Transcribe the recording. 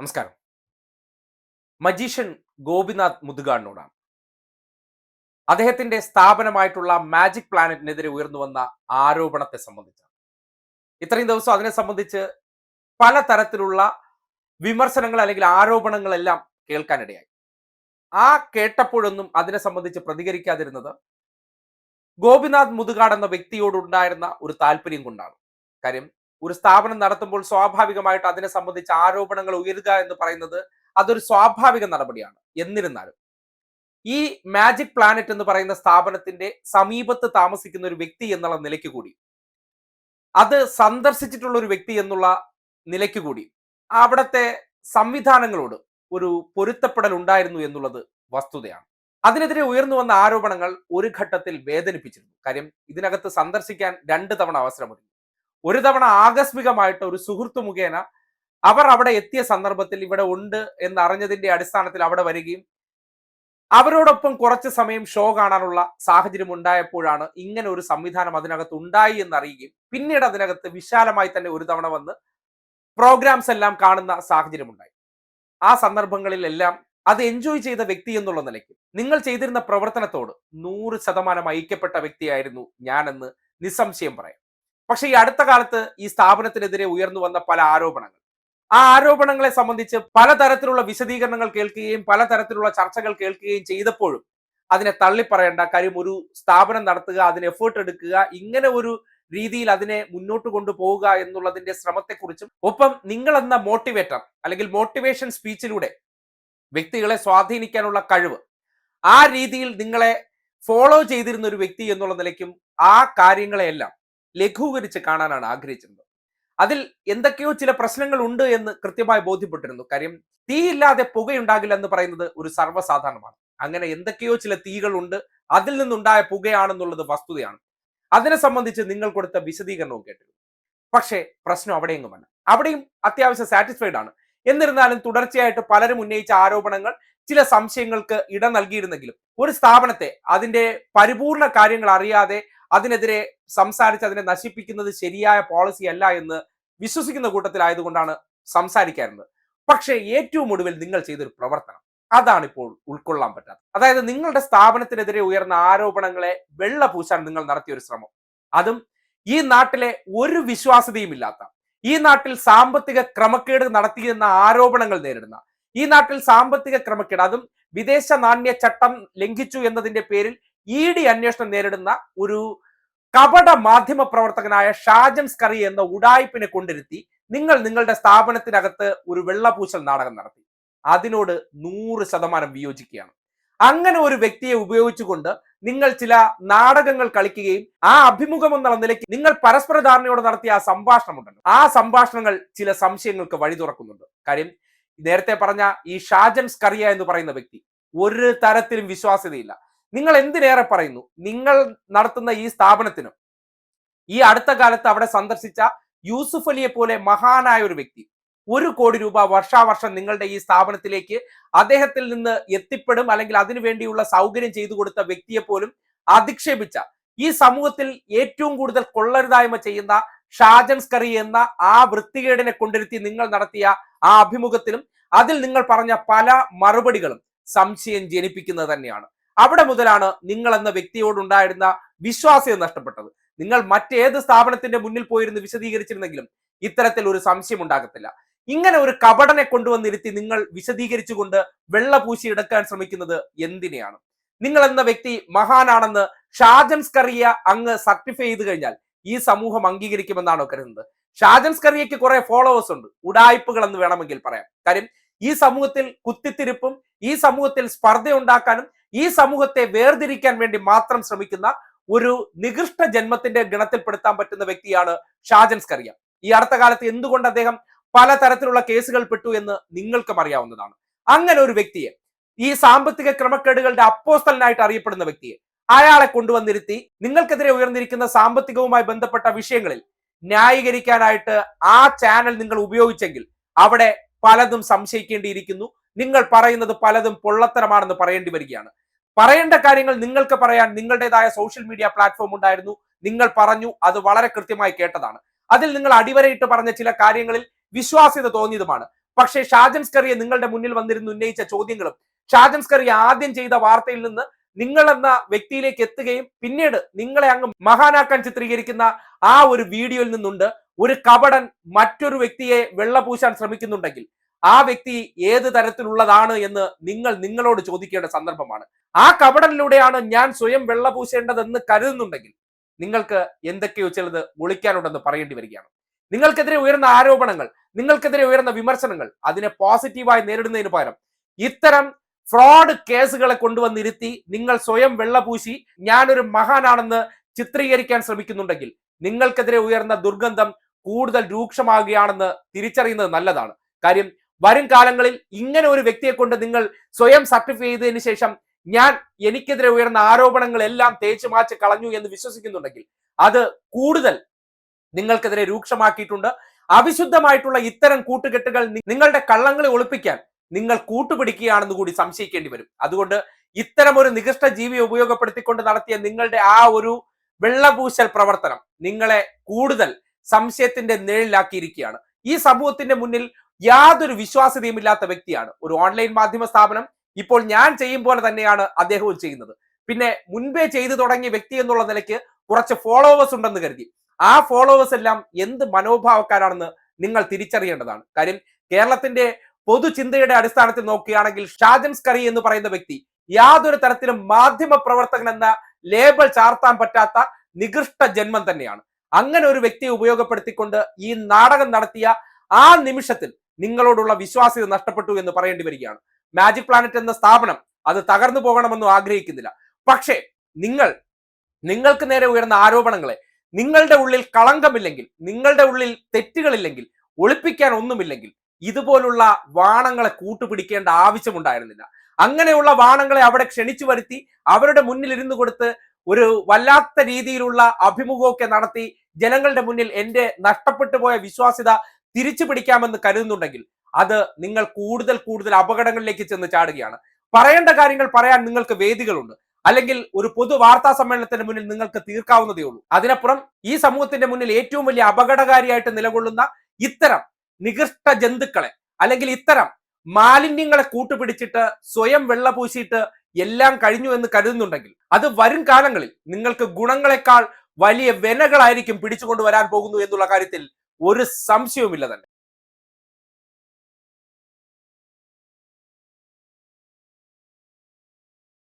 നമസ്കാരം. മജീഷ്യൻ ഗോപിനാഥ് മുതുകാടിനോടാണ്. അദ്ദേഹത്തിന്റെ സ്ഥാപനമായിട്ടുള്ള മാജിക് പ്ലാനറ്റിനെതിരെ ഉയർന്നു വന്ന ആരോപണത്തെ സംബന്ധിച്ചാണ്. ഇത്രയും ദിവസം അതിനെ സംബന്ധിച്ച് പല തരത്തിലുള്ള വിമർശനങ്ങൾ അല്ലെങ്കിൽ ആരോപണങ്ങളെല്ലാം കേൾക്കാനിടയായി. ആ കേട്ടപ്പോഴൊന്നും അതിനെ സംബന്ധിച്ച് പ്രതികരിക്കാതിരുന്നത് ഗോപിനാഥ് മുതുകാട് എന്ന വ്യക്തിയോടുണ്ടായിരുന്ന ഒരു താല്പര്യം കൊണ്ടാണ്. കാര്യം ഒരു സ്ഥാപനം നടത്തുമ്പോൾ സ്വാഭാവികമായിട്ട് അതിനെ സംബന്ധിച്ച് ആരോപണങ്ങൾ ഉയരുക എന്ന് പറയുന്നത് അതൊരു സ്വാഭാവിക നടപടിയാണ്. എന്നിരുന്നാലും ഈ മാജിക് പ്ലാനറ്റ് എന്ന് പറയുന്ന സ്ഥാപനത്തിന്റെ സമീപത്ത് താമസിക്കുന്ന ഒരു വ്യക്തി എന്നുള്ള നിലയ്ക്ക് കൂടി അത് സന്ദർശിച്ചിട്ടുള്ള ഒരു വ്യക്തി എന്നുള്ള നിലയ്ക്ക് കൂടി അവിടുത്തെ സംവിധാനങ്ങളോട് ഒരു പൊരുത്തപ്പെടൽ ഉണ്ടായിരുന്നു എന്നുള്ളത് വസ്തുതയാണ്. അതിനെതിരെ ഉയർന്നു വന്ന ആരോപണങ്ങൾ ഒരു ഘട്ടത്തിൽ വേദനിപ്പിച്ചിരുന്നു. കാര്യം ഇതിനകത്ത് സന്ദർശിക്കാൻ രണ്ട് തവണ അവസരമൊരുങ്ങി. ഒരു തവണ ആകസ്മികമായിട്ട് ഒരു സുഹൃത്തു മുഖേന അവർ അവിടെ എത്തിയ സന്ദർഭത്തിൽ ഇവിടെ ഉണ്ട് എന്ന് അറിഞ്ഞതിന്റെ അടിസ്ഥാനത്തിൽ അവിടെ വരികയും അവരോടൊപ്പം കുറച്ച് സമയം ഷോ കാണാനുള്ള സാഹചര്യം ഉണ്ടായപ്പോഴാണ് ഇങ്ങനെ ഒരു സംവിധാനം അതിനകത്ത് ഉണ്ടായി എന്ന് അറിയുകയും പിന്നീട് അതിനകത്ത് വിശാലമായി തന്നെ ഒരു തവണ വന്ന് പ്രോഗ്രാംസ് എല്ലാം കാണുന്ന സാഹചര്യം ഉണ്ടായി. ആ സന്ദർഭങ്ങളിലെല്ലാം അത് എൻജോയ് ചെയ്ത വ്യക്തി എന്നുള്ള നിലയ്ക്ക് നിങ്ങൾ ചെയ്തിരുന്ന പ്രവർത്തനത്തോട് നൂറ് ശതമാനം ഐക്യപ്പെട്ട വ്യക്തിയായിരുന്നു ഞാനെന്ന് നിസ്സംശയം പറയാം. പക്ഷേ ഈ അടുത്ത കാലത്ത് ഈ സ്ഥാപനത്തിനെതിരെ ഉയർന്നു വന്ന പല ആരോപണങ്ങൾ. ആ ആരോപണങ്ങളെ സംബന്ധിച്ച് പലതരത്തിലുള്ള വിശദീകരണങ്ങൾ കേൾക്കുകയും പലതരത്തിലുള്ള ചർച്ചകൾ കേൾക്കുകയും ചെയ്തപ്പോഴും അതിനെ തള്ളിപ്പറയേണ്ട കാര്യം ഒരു സ്ഥാപനം നടത്തുക അതിന് എഫേർട്ട് എടുക്കുക ഇങ്ങനെ ഒരു രീതിയിൽ അതിനെ മുന്നോട്ട് കൊണ്ടുപോവുക എന്നുള്ളതിന്റെ ശ്രമത്തെക്കുറിച്ചും ഒപ്പം നിങ്ങൾ എന്ന മോട്ടിവേറ്റർ അല്ലെങ്കിൽ മോട്ടിവേഷൻ സ്പീച്ചിലൂടെ വ്യക്തികളെ സ്വാധീനിക്കാനുള്ള കഴിവ് ആ രീതിയിൽ നിങ്ങളെ ഫോളോ ചെയ്തിരുന്ന ഒരു വ്യക്തി എന്നുള്ള നിലയ്ക്കും ആ കാര്യങ്ങളെയെല്ലാം ലഘൂകരിച്ച് കാണാനാണ് ആഗ്രഹിച്ചിരുന്നത്. അതിൽ എന്തൊക്കെയോ ചില പ്രശ്നങ്ങൾ ഉണ്ട് എന്ന് കൃത്യമായി ബോധ്യപ്പെട്ടിരുന്നു. കാര്യം തീയില്ലാതെ പുകയുണ്ടാകില്ല എന്ന് പറയുന്നത് ഒരു സർവസാധാരണമാണ്. അങ്ങനെ എന്തൊക്കെയോ ചില തീകളുണ്ട് അതിൽ നിന്നുണ്ടായ പുകയാണെന്നുള്ളത് വസ്തുതയാണ്. അതിനെ സംബന്ധിച്ച് നിങ്ങൾ കൊടുത്ത വിശദീകരണവും കേട്ടിരുന്നു. പക്ഷേ പ്രശ്നം അവിടെയെങ്കിലും വന്നു. അവിടെയും അത്യാവശ്യം സാറ്റിസ്ഫൈഡ് ആണ്. എന്നിരുന്നാലും തുടർച്ചയായിട്ട് പലരും ഉന്നയിച്ച ആരോപണങ്ങൾ ചില സംശയങ്ങൾക്ക് ഇടം നൽകിയിരുന്നെങ്കിലും ഒരു സ്ഥാപനത്തെ അതിന്റെ പരിപൂർണ കാര്യങ്ങൾ അറിയാതെ അതിനെതിരെ സംസാരിച്ച് അതിനെ നശിപ്പിക്കുന്നത് ശരിയായ പോളിസി അല്ല എന്ന് വിശ്വസിക്കുന്ന കൂട്ടത്തിലായതുകൊണ്ടാണ് സംസാരിക്കാറുണ്ട് പക്ഷേ ഏറ്റവും ഒടുവിൽ നിങ്ങൾ ചെയ്തൊരു പ്രവർത്തനം അതാണ് ഇപ്പോൾ ഉൾക്കൊള്ളാൻ പറ്റാത്തത്. അതായത് നിങ്ങളുടെ സ്ഥാപനത്തിനെതിരെ ഉയർന്ന ആരോപണങ്ങളെ വെള്ള പൂശാൻ നിങ്ങൾ നടത്തിയ ഒരു ശ്രമം. അതും ഈ നാട്ടിലെ ഒരു വിശ്വാസ്യതയും ഇല്ലാത്ത ഈ നാട്ടിൽ സാമ്പത്തിക ക്രമക്കേട് നടത്തിയെന്ന ആരോപണങ്ങൾ നേരിടുന്ന ഈ നാട്ടിൽ സാമ്പത്തിക ക്രമക്കേട് അതും വിദേശ നാണ്യ ചട്ടം ലംഘിച്ചു എന്നതിന്റെ പേരിൽ ഇ ഡി അന്വേഷണം നേരിടുന്ന ഒരു കപട മാധ്യമ പ്രവർത്തകനായ ഷാജംസ് സ്കറി എന്ന ഉടായ്പിനെ കൊണ്ടിരുത്തി നിങ്ങൾ നിങ്ങളുടെ സ്ഥാപനത്തിനകത്ത് ഒരു വെള്ളപൂശൽ നാടകം നടത്തി. അതിനോട് നൂറ് ശതമാനം വിയോജിക്കുകയാണ്. അങ്ങനെ ഒരു വ്യക്തിയെ ഉപയോഗിച്ചുകൊണ്ട് നിങ്ങൾ ചില നാടകങ്ങൾ കളിക്കുകയും ആ അഭിമുഖം എന്നുള്ള നിലയ്ക്ക് നിങ്ങൾ പരസ്പര ധാരണയോടെ നടത്തിയ ആ സംഭാഷണമുണ്ടല്ലോ. ആ സംഭാഷണങ്ങൾ ചില സംശയങ്ങൾക്ക് വഴി തുറക്കുന്നുണ്ട്. കാര്യം നേരത്തെ പറഞ്ഞ ഈ ഷാജൻ സ്കറിയ എന്ന് പറയുന്ന വ്യക്തി ഒരു തരത്തിലും വിശ്വാസ്യതയില്ല. നിങ്ങൾ എന്തിനേറെ പറയുന്നു? നിങ്ങൾ നടത്തുന്ന ഈ സ്ഥാപനത്തിനും ഈ അടുത്ത കാലത്ത് അവിടെ സന്ദർശിച്ച യൂസുഫ് അലിയെ പോലെ മഹാനായ ഒരു വ്യക്തി ഒരു കോടി രൂപ വർഷാവർഷം നിങ്ങളുടെ ഈ സ്ഥാപനത്തിലേക്ക് അദ്ദേഹത്തിൽ നിന്ന് എത്തിപ്പെടും അല്ലെങ്കിൽ അതിനുവേണ്ടിയുള്ള സൗകര്യം ചെയ്തു കൊടുത്ത വ്യക്തിയെ പോലും അധിക്ഷേപിച്ച ഈ സമൂഹത്തിൽ ഏറ്റവും കൂടുതൽ കൊള്ളരുതായ്മ ചെയ്യുന്ന ഷാജൻസ് കറി എന്ന ആ വൃത്തികേടിനെ കൊണ്ടിരുത്തി നിങ്ങൾ നടത്തിയ ആ അഭിമുഖത്തിലും അതിൽ നിങ്ങൾ പറഞ്ഞ പല മറുപടികളും സംശയം ജനിപ്പിക്കുന്നത് തന്നെയാണ്. അവിടെ മുതലാണ് നിങ്ങൾ എന്ന വ്യക്തിയോടുണ്ടായിരുന്ന വിശ്വാസ്യത നഷ്ടപ്പെട്ടത്. നിങ്ങൾ മറ്റേത് സ്ഥാപനത്തിന്റെ മുന്നിൽ പോയിരുന്ന് വിശദീകരിച്ചിരുന്നെങ്കിലും ഇത്തരത്തിൽ ഒരു സംശയം ഉണ്ടാകത്തില്ല. ഇങ്ങനെ ഒരു കപടനെ കൊണ്ടുവന്നിരുത്തി നിങ്ങൾ വിശദീകരിച്ചുകൊണ്ട് വെള്ള പൂശി എടുക്കാൻ ശ്രമിക്കുന്നത് എന്തിനെയാണ്? നിങ്ങൾ എന്ന വ്യക്തി മഹാനാണെന്ന് ഷാജൻസ് കറിയ അങ്ങ് സർട്ടിഫൈ ചെയ്ത് കഴിഞ്ഞാൽ ഈ സമൂഹം അംഗീകരിക്കുമെന്നാണോ കരുതുന്നത്? ഷാജൻസ് കറിയയ്ക്ക് കുറെ ഫോളോവേഴ്സ് ഉണ്ട്. ഉടായ്പകൾ എന്ന് വേണമെങ്കിൽ പറയാം. കാര്യം ഈ സമൂഹത്തിൽ കുത്തിത്തിരിപ്പും ഈ സമൂഹത്തിൽ സ്പർദ്ധ ഉണ്ടാക്കാനും ഈ സമൂഹത്തെ വേർതിരിക്കാൻ വേണ്ടി മാത്രം ശ്രമിക്കുന്ന ഒരു നികൃഷ്ട ജന്മത്തിന്റെ ഗണത്തിൽപ്പെടുത്താൻ പറ്റുന്ന വ്യക്തിയാണ് ഷാജൻ സ്കറിയ. ഈ അടുത്ത കാലത്ത് എന്തുകൊണ്ട് അദ്ദേഹം പലതരത്തിലുള്ള കേസുകൾ പെട്ടു എന്ന് നിങ്ങൾക്കും അറിയാവുന്നതാണ്. അങ്ങനെ ഒരു വ്യക്തിയെ ഈ സാമ്പത്തിക ക്രമക്കേടുകളുടെ അപ്പോസ്തലനായിട്ട് അറിയപ്പെടുന്ന വ്യക്തിയെ അയാളെ കൊണ്ടുവന്നിരുത്തി നിങ്ങൾക്കെതിരെ ഉയർന്നിരിക്കുന്ന സാമ്പത്തികവുമായി ബന്ധപ്പെട്ട വിഷയങ്ങളിൽ ന്യായീകരിക്കാനായിട്ട് ആ ചാനൽ നിങ്ങൾ ഉപയോഗിച്ചെങ്കിൽ അവിടെ പലതും സംശയിക്കേണ്ടിയിരിക്കുന്നു. നിങ്ങൾ പറയുന്നത് പലതും പൊള്ളത്തരമാണെന്ന് പറയേണ്ടി വരികയാണ്. പറയേണ്ട കാര്യങ്ങൾ നിങ്ങൾക്ക് പറയാൻ നിങ്ങളുടേതായ സോഷ്യൽ മീഡിയ പ്ലാറ്റ്ഫോം ഉണ്ടായിരുന്നു. നിങ്ങൾ പറഞ്ഞു അത് വളരെ കൃത്യമായി കേട്ടതാണ്. അതിൽ നിങ്ങൾ അടിവരയിട്ട് പറഞ്ഞ ചില കാര്യങ്ങളിൽ വിശ്വാസ്യത തോന്നിയതുമാണ്. പക്ഷേ ഷാജൻസ്കറിയെ നിങ്ങളുടെ മുന്നിൽ വന്നിരുന്നു ഉന്നയിച്ച ചോദ്യങ്ങളും ഷാജൻസ്കറി ആദ്യം ചെയ്ത വാർത്തയിൽ നിന്ന് നിങ്ങൾ എന്ന വ്യക്തിയിലേക്ക് എത്തുകയും പിന്നീട് നിങ്ങളെ അങ്ങ് മഹാനാക്കാൻ ചിത്രീകരിക്കുന്ന ആ ഒരു വീഡിയോയിൽ നിന്നുണ്ട്. ഒരു കപടൻ മറ്റൊരു വ്യക്തിയെ വെള്ളപൂശാൻ ശ്രമിക്കുന്നുണ്ടെങ്കിൽ ആ വ്യക്തി ഏത് തരത്തിലുള്ളതാണ് എന്ന് നിങ്ങൾ നിങ്ങളോട് ചോദിക്കേണ്ട സന്ദർഭമാണ്. ആ കപടനിലൂടെയാണ് ഞാൻ സ്വയം വെള്ളപൂശേണ്ടതെന്ന് കരുതുന്നുണ്ടെങ്കിൽ നിങ്ങൾക്ക് എന്തൊക്കെയോ ചിലത് ഒളിക്കാനുണ്ടെന്ന് പറയേണ്ടി വരികയാണ്. നിങ്ങൾക്കെതിരെ ഉയർന്ന ആരോപണങ്ങൾ നിങ്ങൾക്കെതിരെ ഉയർന്ന വിമർശനങ്ങൾ അതിനെ പോസിറ്റീവായി നേരിടുന്നതിന് പകരം ഇത്തരം ഫ്രോഡ് കേസുകളെ കൊണ്ടുവന്നിരുത്തി നിങ്ങൾ സ്വയം വെള്ളപൂശി ഞാനൊരു മഹാനാണെന്ന് ചിത്രീകരിക്കാൻ ശ്രമിക്കുന്നുണ്ടെങ്കിൽ നിങ്ങൾക്കെതിരെ ഉയർന്ന ദുർഗന്ധം കൂടുതൽ രൂക്ഷമാകുകയാണെന്ന് തിരിച്ചറിയുന്നത് നല്ലതാണ്. കാര്യം വരും കാലങ്ങളിൽ ഇങ്ങനെ ഒരു വ്യക്തിയെ കൊണ്ട് നിങ്ങൾ സ്വയം സർട്ടിഫൈ ചെയ്തതിനു ശേഷം ഞാൻ എനിക്കെതിരെ ഉയർന്ന ആരോപണങ്ങളെല്ലാം തേച്ചു മാച്ച് കളഞ്ഞു എന്ന് വിശ്വസിക്കുന്നുണ്ടെങ്കിൽ അത് കൂടുതൽ നിങ്ങൾക്കെതിരെ രൂക്ഷമാക്കിയിട്ടുണ്ട്. അവിശുദ്ധമായിട്ടുള്ള ഇത്തരം കൂട്ടുകെട്ടുകൾ നിങ്ങളുടെ കള്ളങ്ങളെ ഒളിപ്പിക്കാൻ നിങ്ങൾ കൂട്ടുപിടിക്കുകയാണെന്ന് കൂടി സംശയിക്കേണ്ടി വരും. അതുകൊണ്ട് ഇത്തരം ഒരു നികൃഷ്ട ജീവിയെ ഉപയോഗപ്പെടുത്തിക്കൊണ്ട് നടത്തിയ നിങ്ങളുടെ ആ ഒരു വെള്ളപൂശൽ പ്രവർത്തനം നിങ്ങളെ കൂടുതൽ സംശയത്തിന്റെ നിഴലിലാക്കിയിരിക്കുകയാണ്. ഈ സമൂഹത്തിന്റെ മുന്നിൽ യാതൊരു വിശ്വാസ്യതയും ഇല്ലാത്ത വ്യക്തിയാണ്. ഒരു ഓൺലൈൻ മാധ്യമ സ്ഥാപനം ഇപ്പോൾ ഞാൻ ചെയ്യും പോലെ തന്നെയാണ് അദ്ദേഹവും ചെയ്യുന്നത്. പിന്നെ മുൻപേ ചെയ്തു തുടങ്ങിയ വ്യക്തി എന്നുള്ള നിലയ്ക്ക് കുറച്ച് ഫോളോവേഴ്സ് ഉണ്ടെന്ന് കരുതി. ആ ഫോളോവേഴ്സ് എല്ലാം എന്ത് മനോഭാവക്കാരാണെന്ന് നിങ്ങൾ തിരിച്ചറിയേണ്ടതാണ്. കാര്യം കേരളത്തിന്റെ പൊതുചിന്തയുടെ അടിസ്ഥാനത്തിൽ നോക്കുകയാണെങ്കിൽ ഷാജൻസ് കറി എന്ന് പറയുന്ന വ്യക്തി യാതൊരു തരത്തിലും മാധ്യമ പ്രവർത്തകൻ എന്ന ലേബൽ ചാർത്താൻ പറ്റാത്ത നികൃഷ്ട ജന്മം തന്നെയാണ്. അങ്ങനെ ഒരു വ്യക്തിയെ ഉപയോഗപ്പെടുത്തിക്കൊണ്ട് ഈ നാടകം നടത്തിയ ആ നിമിഷത്തിൽ നിങ്ങളോടുള്ള വിശ്വാസ്യത നഷ്ടപ്പെട്ടു എന്ന് പറയേണ്ടി വരികയാണ്. മാജിക് പ്ലാനറ്റ് എന്ന സ്ഥാപനം അത് തകർന്നു പോകണമെന്നും ആഗ്രഹിക്കുന്നില്ല. പക്ഷേ നിങ്ങൾ നിങ്ങൾക്ക് നേരെ ഉയർന്ന ആരോപണങ്ങളെ നിങ്ങളുടെ ഉള്ളിൽ കളങ്കമില്ലെങ്കിൽ നിങ്ങളുടെ ഉള്ളിൽ തെറ്റുകളില്ലെങ്കിൽ ഒളിപ്പിക്കാൻ ഒന്നുമില്ലെങ്കിൽ ഇതുപോലുള്ള വാണങ്ങളെ കൂട്ടുപിടിക്കേണ്ട ആവശ്യമുണ്ടായിരുന്നില്ല. അങ്ങനെയുള്ള വാണങ്ങളെ അവിടെ ക്ഷണിച്ചു വരുത്തി അവരുടെ മുന്നിൽ ഇരുന്നു കൊടുത്ത് ഒരു വല്ലാത്ത രീതിയിലുള്ള അഭിമുഖമൊക്കെ നടത്തി ജനങ്ങളുടെ മുന്നിൽ എന്റെ നഷ്ടപ്പെട്ടു പോയ വിശ്വാസ്യത തിരിച്ചു പിടിക്കാമെന്ന് കരുതുന്നുണ്ടെങ്കിൽ അത് നിങ്ങൾ കൂടുതൽ കൂടുതൽ അപകടങ്ങളിലേക്ക് ചെന്ന് ചാടുകയാണ്. പറയേണ്ട കാര്യങ്ങൾ പറയാൻ നിങ്ങൾക്ക് വേദികളുണ്ട്. അല്ലെങ്കിൽ ഒരു പൊതു വാർത്താ സമ്മേളനത്തിന് മുന്നിൽ നിങ്ങൾക്ക് തീർക്കാവുന്നതേ ഉള്ളൂ. അതിനപ്പുറം ഈ സമൂഹത്തിന്റെ മുന്നിൽ ഏറ്റവും വലിയ അപകടകാരിയായിട്ട് നിലകൊള്ളുന്ന ഇത്തരം നികൃഷ്ട ജന്തുക്കളെ അല്ലെങ്കിൽ ഇത്തരം മാലിന്യങ്ങളെ കൂട്ടുപിടിച്ചിട്ട് സ്വയം വെള്ള പൂശിയിട്ട് എല്ലാം കഴിഞ്ഞു എന്ന് കരുതുന്നുണ്ടെങ്കിൽ അത് വരും കാലങ്ങളിൽ നിങ്ങൾക്ക് ഗുണങ്ങളെക്കാൾ വലിയ വെനകളായിരിക്കും പിടിച്ചുകൊണ്ടുവരാൻ പോകുന്നു എന്നുള്ള കാര്യത്തിൽ ഒരു സംശയവുമില്ല തന്നെ.